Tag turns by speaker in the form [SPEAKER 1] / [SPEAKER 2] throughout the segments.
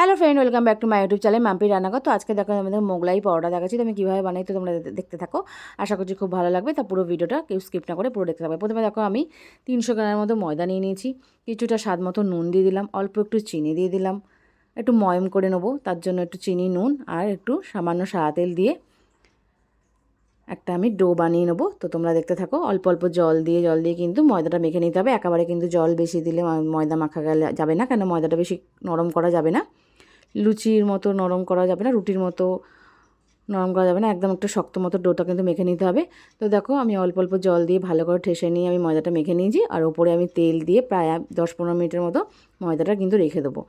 [SPEAKER 1] Hello friend, welcome back to my YouTube channel Mampi রান্নাঘর। তো আজকে দেখো আমাদের মোগলাই পরোটা দেখাচ্ছি তো আমি কীভাবে বানাই তো তোমরা দেখতে থাকো। আশা করছি খুব ভালো লাগবে, তা পুরো ভিডিওটা কেউ স্কিপ না করে পুরো দেখতে থাকবে। প্রথমে দেখো আমি তিনশো গ্রামের মতো ময়দা নিয়ে নিয়েছি, কিছুটা স্বাদ মতো নুন দিয়ে দিলাম, অল্প একটু চিনি দিয়ে দিলাম। একটু ময়ম করে নেব, তার জন্য একটু চিনি, নুন আর একটু সামান্য সাদা তেল দিয়ে একটা আমি ডো বানিয়ে নেব। তো তোমরা দেখতে থাকো, অল্প অল্প জল দিয়ে জল দিয়ে কিন্তু ময়দাটা মেখে নিতে হবে। একেবারে কিন্তু জল বেশি দিলে ময়দা মাখা গেলে যাবে না, কেন ময়দাটা বেশি নরম করা যাবে না। লুচির মতো নরম করা যাবে না, রুটির মতো নরম করা যাবে না, একদম একটু শক্ত মতো ডোটা কিন্তু মেখে নিতে হবে। তো দেখো আমি অল্প অল্প জল দিয়ে ভালো করে ঠেসে নিয়ে আমি ময়দাটা মেখে নিয়েছি আর ওপরে আমি তেল দিয়ে প্রায় দশ পনেরো মিনিটের মতো ময়দাটা কিন্তু রেখে দেবো।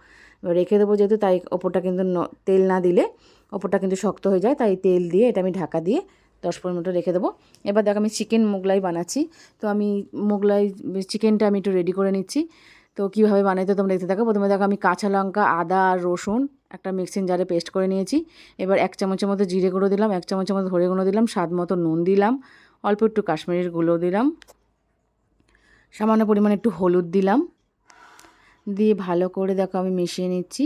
[SPEAKER 1] এবার রেখে দেবো যেহেতু তাই ওপরটা কিন্তু তেল না দিলে ওপরটা কিন্তু শক্ত হয়ে যায়, তাই তেল দিয়ে এটা আমি ঢাকা দিয়ে দশ পনেরো মিনিট রেখে দেবো। এবার দেখো আমি চিকেন মোগলাই বানাচ্ছি, তো আমি মোগলাই চিকেনটা আমি একটু রেডি করে নিচ্ছি। তো কীভাবে বানাইতে তোমরা দেখতে থাকো, প্রথমে দেখো আমি কাঁচা লঙ্কা, আদা আর রসুন একটা মিক্সিং জারে পেস্ট করে নিয়েছি। এবার এক চামচের মতো জিরে গুঁড়ো দিলাম, এক চামচের মতো ধরে গুঁড়ো দিলাম, স্বাদ মতো নুন দিলাম, অল্প একটু কাশ্মীরের গুঁড়ো দিলাম, সামান্য পরিমাণে একটু হলুদ দিলাম। দিয়ে ভালো করে দেখো আমি মিশিয়ে নিচ্ছি।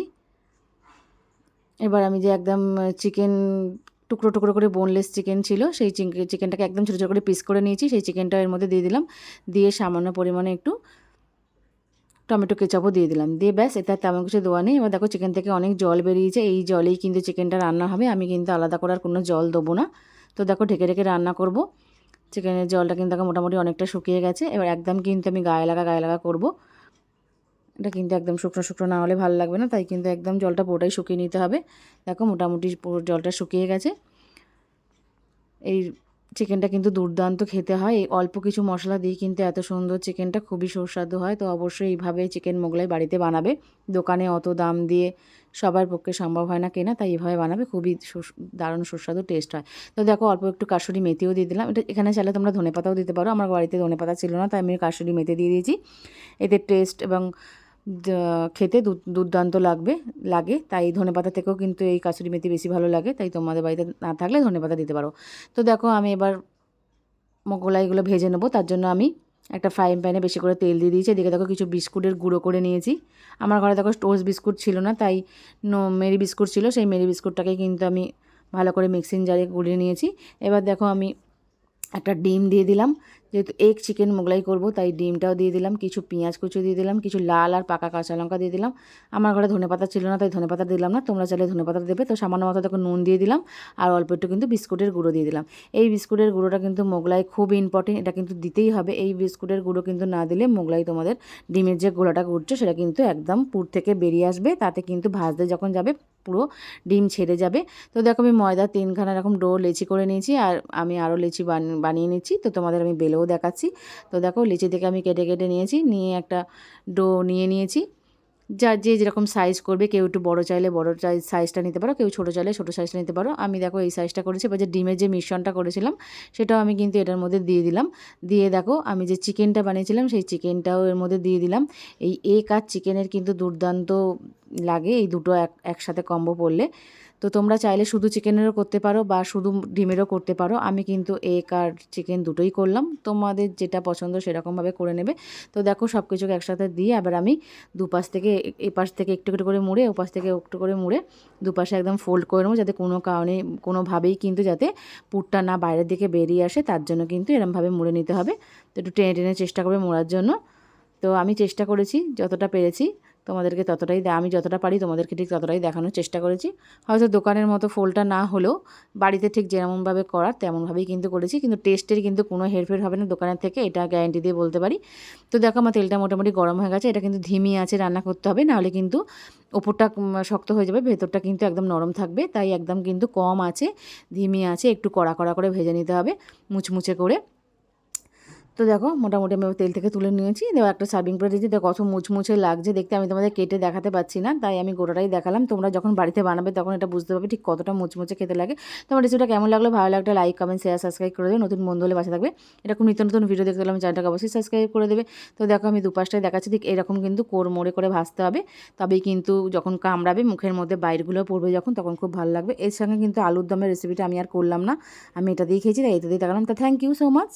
[SPEAKER 1] এবার আমি যে একদম চিকেন টুকরো টুকরো করে বোনলেস চিকেন ছিল, সেই চিকেনটাকে একদম ছোটো ছোটো করে পিস করে নিয়েছি, সেই চিকেনটা এর মধ্যে দিয়ে দিলাম। দিয়ে সামান্য পরিমাণে একটু টমেটো কেচাপও দিয়ে দিলাম। দিয়ে ব্যাস এটা তেমন কিছু দেওয়া নেই। এবার দেখো চিকেন থেকে অনেক জল বেরিয়েছে। এই জলেই কিন্তু চিকেনটা রান্না হবে। আমি কিন্তু আলাদা করে আর কোনো জল দেবো না। তো দেখো ঢেকে ঢেকে রান্না করব। চিকেনের জলটা কিন্তু মোটামুটি অনেকটা শুকিয়ে গেছে। এবার একদম কিন্তু আমি গায়ে লাগা গায়ে লাগা করব। এটা কিন্তু একদম শুকনো শুকনো না হলে ভালো লাগবে না। তাই কিন্তু একদম জলটা পুরোটাই শুকিয়ে নিতে হবে। দেখো মোটামুটি পুরো জলটা শুকিয়ে গেছে। এই চিকেনটা কিন্তু দুর্দান্ত খেতে হয়। এই অল্প কিছু মশলা দিয়ে কিন্তু এত সুন্দর চিকেনটা খুবই সুস্বাদু হয়। তো অবশ্যই এইভাবে চিকেন মোগলাই বাড়িতে বানাবে। দোকানে অত দাম দিয়ে সবার পক্ষে সম্ভব হয় না কেনা, তাই এইভাবে বানাবে। খুবই দারুণ সুস্বাদু টেস্ট হয়। তো দেখো, অল্প একটু কাসুরি মেথিও দিয়ে দিলাম। এটা এখানে চাইলে তোমরা ধনেপাতাও দিতে পারো। আমার বাড়িতে ধনেপাতা ছিল না, তাই আমি কাসুরি মেথি দিয়ে দিয়েছি। এতে টেস্ট এবং খেতে দুর্দান্ত লাগবে, লাগে। তাই ধনেপাতা থেকেও কিন্তু এই কাসুরি মেথি বেশি ভালো লাগে, তাই তোমাদের বাড়িতে না থাকলে ধনেপাতা দিতে পারো। তো দেখো, আমি এবার মোগলাইগুলো ভেজে নেব। তার জন্য আমি একটা ফ্রাইং প্যানে বেশি করে তেল দিয়ে দিয়েছি। এদিকে দেখো কিছু বিস্কুটের গুঁড়ো করে নিয়েছি। আমার ঘরে দেখো টোস্ট বিস্কুট ছিল না, তাই মেরি বিস্কুট ছিল। সেই মেরি বিস্কুটটাকে কিন্তু আমি ভালো করে মিক্সিং জারে গুলিয়ে নিয়েছি। এবার দেখো আমি একটা ডিম দিয়ে দিলাম। যেহেতু এগ চিকেন মোগলাই করব, তাই ডিমটাও দিয়ে দিলাম, কিছু পেঁয়াজ কুচি দিয়ে দিলাম, কিছু লাল আর পাকা কাঁচা লঙ্কা দিয়ে দিলাম। আমার ঘরে ধনেপাতা ছিল না, তাই ধনেপাতা দিলাম না, তোমরা চাইলে ধনেপাতা দেবে, তো সামান্য মতো দেখো নুন দিয়ে দিলাম, আর অল্প একটু কিন্তু বিস্কুটের গুঁড়ো দিয়ে দিলাম। এই বিস্কুটের গুঁড়োটা কিন্তু মোগলাই খুব ইম্পর্টেন্ট এটা কিন্তু দিতেই হবে, এই বিস্কুটের গুঁড়ো কিন্তু না দিলে মোগলাই তোমাদের ডিমের যে গোলাটা উঠছে সেটা কিন্তু একদম পুর থেকে বেরিয়ে আসবে, তাতে কিন্তু ভাজতে যখন যাবে, পুরো ডিম ছেড়ে যাবে। তো দেখো আমি ময়দা তিনখানা এরকম ডো লেচি করে নিয়েছি, আর আমি আরও লেচি বান- বানিয়ে নিচ্ছি, তো তোমাদের আমি বেলেও দেখাচ্ছি। তো দেখো লিচি থেকে আমি কেটে কেটে নিয়েছি, নিয়ে একটা ডো নিয়ে নিয়েছি। যার যে যেরকম সাইজ করবে, কেউ একটু বড় চাইলে বড় সাইজটা নিতে পারো, কেউ ছোটো চাইলে ছোটো সাইজটা নিতে পারো। আমি দেখো এই সাইজটা করেছি, এবার যে ডিমের যে মিশ্রণটা করেছিলাম, সেটাও আমি কিন্তু এটার মধ্যে দিয়ে দিলাম। দিয়ে দেখো আমি যে চিকেনটা বানিয়েছিলাম, সেই চিকেনটাও এর মধ্যে দিয়ে দিলাম। এই এক আর চিকেনের কিন্তু দুর্দান্ত লাগে, এই দুটো এক, একসাথে কম্বো পড়লে। তো তোমরা চাইলে শুধু চিকেনেরও করতে পারো বা শুধু ডিমেরও করতে পারো। আমি কিন্তু এগ আর চিকেন দুটোই করলাম। তোমাদের যেটা পছন্দ সেরকমভাবে করে নেবে। তো দেখো সব কিছুকে একসাথে দিয়ে আবার আমি দুপাশ থেকে এ- এপাশ থেকে একটু একটু করে মুড়ে, ওপাশ থেকে একটু করে মুড়ে দুপাশে একদম ফোল্ড করে নেব যাতে কোনো কারণে, কোনোভাবেই কিন্তু যাতে পুরটা না বাইরের দিকে বেরিয়ে আসে। তার জন্য কিন্তু এরমভাবে মুড়ে নিতে হবে। তো একটু টেনে টেনে চেষ্টা করবে মোড়ার জন্য। তো আমি চেষ্টা করেছি, যতটা পেরেছি। তোমাদেরকে ততটাই আমি যতটা পারি তোমাদেরকে ঠিক ততটাই দেখানোর চেষ্টা করেছি। হয়তো দোকানের মতো ফোলটা না হলেও বাড়িতে ঠিক যেমনভাবে করার তেমনভাবেই কিন্তু করেছি। কিন্তু টেস্টের কিন্তু কোনো হেরফের হবে না দোকানের থেকে, এটা গ্যারান্টি দিয়ে বলতে পারি। তো দেখো, আমার তেলটা মোটামুটি গরম হয়ে গেছে, এটা কিন্তু ধিমি আছে, রান্না করতে হবে, নাহলে কিন্তু ওপরটা শক্ত হয়ে যাবে, ভেতরটা কিন্তু একদম নরম থাকবে, তাই একদম কিন্তু কম আছে, ধিমি আছে, একটু কড়া কড়া করে ভেজে নিতে হবে, মুচমুচে করে। তো দেখো, মোটামুটি আমি তেল থেকে তুলে নিয়েছি। দেওয়া একটা সার্ভিং প্লেট দিয়েছি। দেখো কত মুচমুচে লাগছে দেখতে। আমি তোমাদের কেটে দেখাতে পাচ্ছি না, তাই আমি গোটাটাই দেখালাম। তোমরা যখন বাড়িতে বানাবে, তখন এটা বুঝতে পারবে ঠিক কতটা মুচমুচে খেতে লাগে। তোমার রেসিপিটা কেমন লাগল? ভালো লাগলে লাইক কমেন্ট শেয়ার সাবস্ক্রাইব করে দেবে। নতুন বন্ধু হলে বাসা থাকবে। এরকম নিত্য নতুন ভিডিও দেখতে আমি চ্যানেলটাকে অবশ্যই সাবস্ক্রাইব করে দেবে। তো দেখো, আমি দুপাশটায় দেখাচ্ছি। ঠিক এরকম কিন্তু কোর মোড়ে করে ভাজতে হবে। তবেই কিন্তু যখন কামড়াবে, মুখের মধ্যে বাইরগুলো পড়বে যখন, তখন খুব ভালো লাগবে। এর সঙ্গে কিন্তু আলুর দমের রেসিপিটা আমি আর করলাম না। আমি এটা দিয়ে খেয়েছি, তাই এটা দিয়ে দেখালাম। তো থ্যাংক ইউ সো মাচ